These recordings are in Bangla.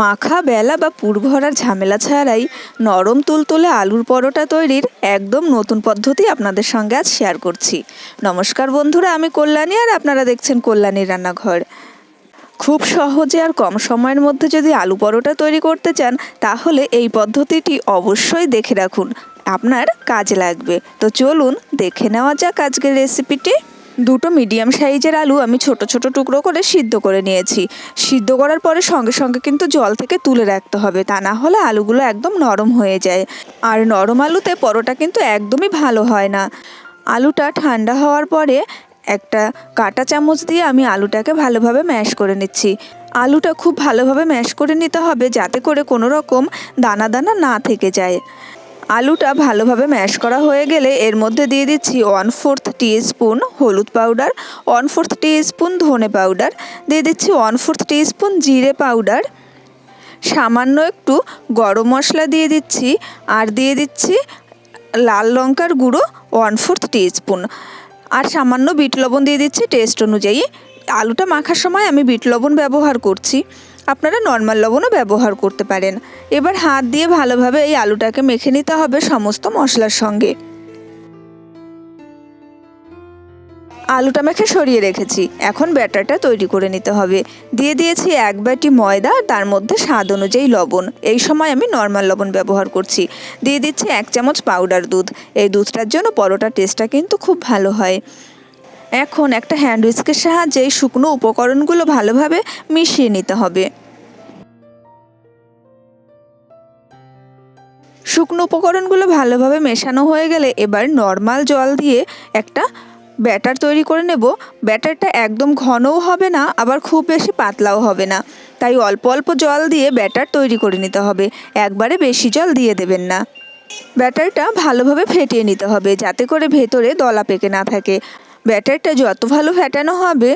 মাখা, বেলা বা পুর ভরার ঝামেলা ছাড়াই নরম তুলতুলে আলুর পরোটা তৈরির একদম নতুন পদ্ধতি আপনাদের সঙ্গে আজ শেয়ার করছি। নমস্কার বন্ধুরা, আমি কল্যাণী আর আপনারা দেখছেন কল্যাণীর রান্নাঘর। খুব সহজে আর কম সময়ের মধ্যে যদি আলু পরোটা তৈরি করতে চান, তাহলে এই পদ্ধতিটি অবশ্যই দেখে রাখুন। আপনার কাজে লাগবে। তো চলুন, দেখে নেওয়া যাক আজকের রেসিপিটি দুটো মিডিয়াম সাইজের আলু আমি ছোট ছোট টুকরো করে সিদ্ধ করে নিয়েছি। সিদ্ধ করার পরে সঙ্গে সঙ্গে কিন্তু জল থেকে তুলে রাখতে হবে, তা না হলে আলুগুলো একদম নরম হয়ে যায়। আর নরম আলুতে পরোটা কিন্তু একদমই ভালো হয় না। আলুটা ঠান্ডা হওয়ার পরে একটা কাঁটা চামচ দিয়ে আমি আলুটাকে ভালোভাবে ম্যাশ করে নিচ্ছি। আলুটা খুব ভালোভাবে ম্যাশ করে নিতে হবে যাতে করে কোনো রকম দানা দানা না থেকে যায়। আলুটা ভালোভাবে ম্যাশ করা হয়ে গেলে এর মধ্যে দিয়ে দিচ্ছি ওয়ান ফোর্থ স্পুন হলুদ পাউডার ওয়ান ফোর্থ স্পুন ধনে পাউডার দিয়ে দিচ্ছি ওয়ান ফোর্থ স্পুন জিরে পাউডার সামান্য একটু গরম মশলা দিয়ে দিচ্ছি আর দিয়ে দিচ্ছি লাল লঙ্কার গুঁড়ো ওয়ান ফোর্থ স্পুন আর সামান্য বিট লবণ দিয়ে দিচ্ছি টেস্ট অনুযায়ী। আলুটা মাখার সময় আমি বিট লবণ ব্যবহার করছি। আপনারা নর্মাল লবণও ব্যবহার করতে পারেন। এবার হাত দিয়ে ভালোভাবে এই আলুটাকে মেখে নিতে হবে সমস্ত মশলার সঙ্গে। আলুটা মেখে সরিয়ে রেখেছি। এখন ব্যাটারটা তৈরি করে নিতে হবে। দিয়ে দিয়েছি এক বাটি ময়দা তার মধ্যে স্বাদ অনুযায়ী লবণ। এই সময় আমি নর্মাল লবণ ব্যবহার করছি। দিয়ে দিচ্ছি এক চামচ পাউডার দুধ। এই দুধটার জন্য পরোটা টেস্টটা কিন্তু খুব ভালো হয়। এখন একটা হ্যান্ড উইস্কের সাহায্যে শুকনো উপকরণগুলো ভালোভাবে মিশিয়ে নিতে হবে। শুকনো উপকরণগুলো ভালোভাবে মেশানো হয়ে গেলে এবার নর্মাল জল দিয়ে একটা ব্যাটার তৈরি করে নেব। ব্যাটারটা একদম ঘনও হবে না, আবার খুব বেশি পাতলাও হবে না। তাই অল্প অল্প জল দিয়ে ব্যাটার তৈরি করে নিতে হবে। একবারে বেশি জল দিয়ে দেবেন না। ব্যাটারটা ভালোভাবে ফেটিয়ে নিতে হবে, যাতে করে ভেতরে দলা পেকে না থাকে। ব্যাটারটা যত ভালো ফেটানো হবে,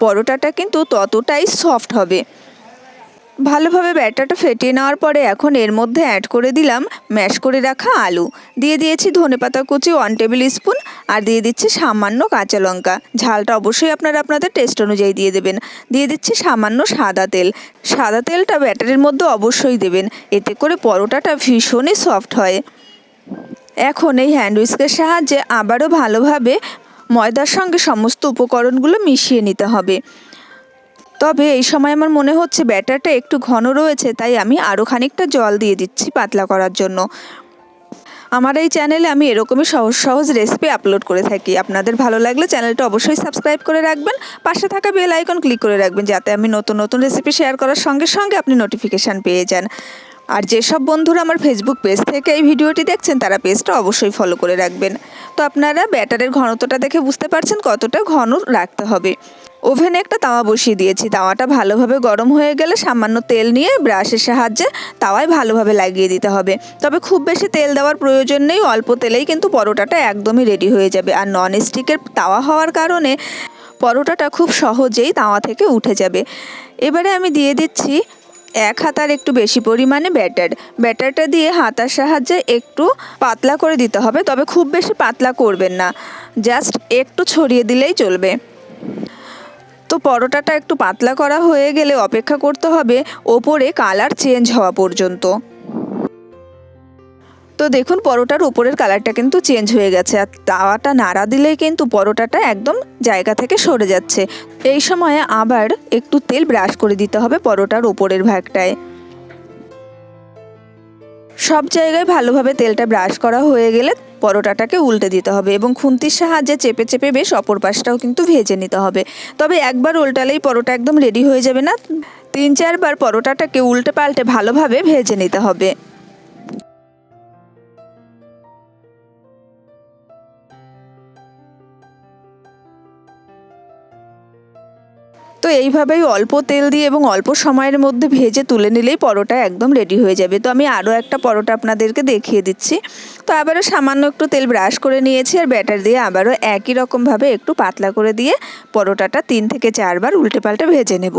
পরোটাটা কিন্তু ততটাই সফট হবে। ভালোভাবে ব্যাটারটা ফেটিয়ে নেওয়ার পরে এখন এর মধ্যে অ্যাড করে দিলাম ম্যাশ করে রাখা আলু। দিয়ে দিয়েছি ধনেপাতা কুচি ওয়ান টেবিল স্পুন আর দিয়ে দিচ্ছি সামান্য কাঁচা লঙ্কা। ঝালটা অবশ্যই আপনারা আপনাদের টেস্ট অনুযায়ী দিয়ে দেবেন। দিয়ে দিচ্ছি সামান্য সাদা তেল। সাদা তেলটা ব্যাটারের মধ্যে অবশ্যই দেবেন, এতে করে পরোটাটা ভীষণই সফট হয়। এখন এই হ্যান্ড উইস্কের সাহায্যে আবারও ভালোভাবে ময়দার সঙ্গে সমস্ত উপকরণগুলো মিশিয়ে নিতে হবে। তবে এই সময় আমার মনে হচ্ছে ব্যাটারটা একটু ঘন রয়েছে, তাই আমি আরও খানিকটা জল দিয়ে দিচ্ছি পাতলা করার জন্য। আমার এই চ্যানেলে আমি এরকমই সহজ সহজ রেসিপি আপলোড করে থাকি। আপনাদের ভালো লাগলে চ্যানেলটা অবশ্যই সাবস্ক্রাইব করে রাখবেন, পাশে থাকা বেল আইকন ক্লিক করে রাখবেন, যাতে আমি নতুন নতুন রেসিপি শেয়ার করার সঙ্গে সঙ্গে আপনি নোটিফিকেশান পেয়ে যান। আর যেসব বন্ধুরা আমার ফেসবুক পেজ থেকে এই ভিডিওটি দেখছেন, তারা পেজটা অবশ্যই ফলো করে রাখবেন। তো আপনারা ব্যাটারের ঘনত্বটা দেখে বুঝতে পারছেন কতটা ঘন রাখতে হবে। ওভেনে একটা তাওয়া বসিয়ে দিয়েছি। তাওয়াটা ভালোভাবে গরম হয়ে গেলে সামান্য তেল নিয়ে ব্রাশের সাহায্যে তাওয়ায় ভালোভাবে লাগিয়ে দিতে হবে। তবে খুব বেশি তেল দেওয়ার প্রয়োজন নেই, অল্প তেলেই কিন্তু পরোটাটা একদমই রেডি হয়ে যাবে। আর নন স্টিকের তাওয়া হওয়ার কারণে পরোটাটা খুব সহজেই তাওয়া থেকে উঠে যাবে। এবারে আমি দিয়ে দিচ্ছি এক হাতার একটু বেশি পরিমাণে ব্যাটার। ব্যাটারটা দিয়ে হাতার সাহায্যে একটু পাতলা করে দিতে হবে, তবে খুব বেশি পাতলা করবেন না। জাস্ট একটু ছড়িয়ে দিলেই চলবে। তো পরোটাটা একটু পাতলা করা হয়ে গেলে অপেক্ষা করতে হবে, ওপরে কালার চেঞ্জ হওয়া পর্যন্ত। তো দেখুন, পরোটার উপরের কালারটা কিন্তু চেঞ্জ হয়ে গেছে। আর তাওয়াটা নাড়া দিলেই কিন্তু পরোটাটা একদম জায়গা থেকে সরে যাচ্ছে। এই সময়ে আবার একটু তেল ব্রাশ করে দিতে হবে পরোটার উপরের ভাগটায়। সব জায়গায় ভালোভাবে তেলটা ব্রাশ করা হয়ে গেলে পরোটাটাকে উল্টে দিতে হবে এবং খুন্তির সাহায্যে চেপে চেপে বেশ অপর পাশটাও কিন্তু ভেজে নিতে হবে। তবে একবার উল্টালেই পরোটা একদম রেডি হয়ে যাবে না। তিন চারবার পরোটাটাকে উল্টে পাল্টে ভালোভাবে ভেজে নিতে হবে। তো এইভাবেই অল্প তেল দিয়ে এবং অল্প সময়ের মধ্যে ভেজে তুলে নিলেই পরোটা একদম রেডি হয়ে যাবে। তো আমি আরও একটা পরোটা আপনাদেরকে দেখিয়ে দিচ্ছি। তো আবারও সামান্য একটু তেল ব্রাশ করে নিয়েছি আর ব্যাটার দিয়ে আবারও একই রকমভাবে একটু পাতলা করে দিয়ে পরোটাটা তিন থেকে চারবার উল্টে পাল্টে ভেজে নেব।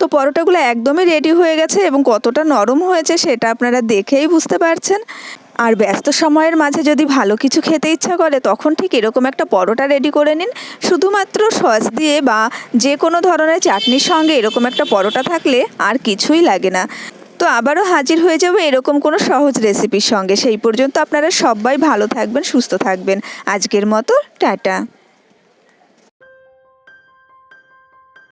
তো পরোটাগুলো একদমই রেডি হয়ে গেছে এবং কতটা নরম হয়েছে সেটা আপনারা দেখেই বুঝতে পারছেন। আর ব্যস্ত সময়ের মাঝে যদি ভালো কিছু খেতে ইচ্ছা করে, তখন ঠিক এরকম একটা পরোটা রেডি করে নিন। শুধুমাত্র সস দিয়ে বা যে কোনো ধরনের চাটনির সঙ্গে এরকম একটা পরোটা থাকলে আর কিছুই লাগে না। তো আবারও হাজির হয়ে যাবে এরকম কোনো সহজ রেসিপির সঙ্গে। সেই পর্যন্ত আপনারা সবাই ভালো থাকবেন, সুস্থ থাকবেন। আজকের মতো, টাটা।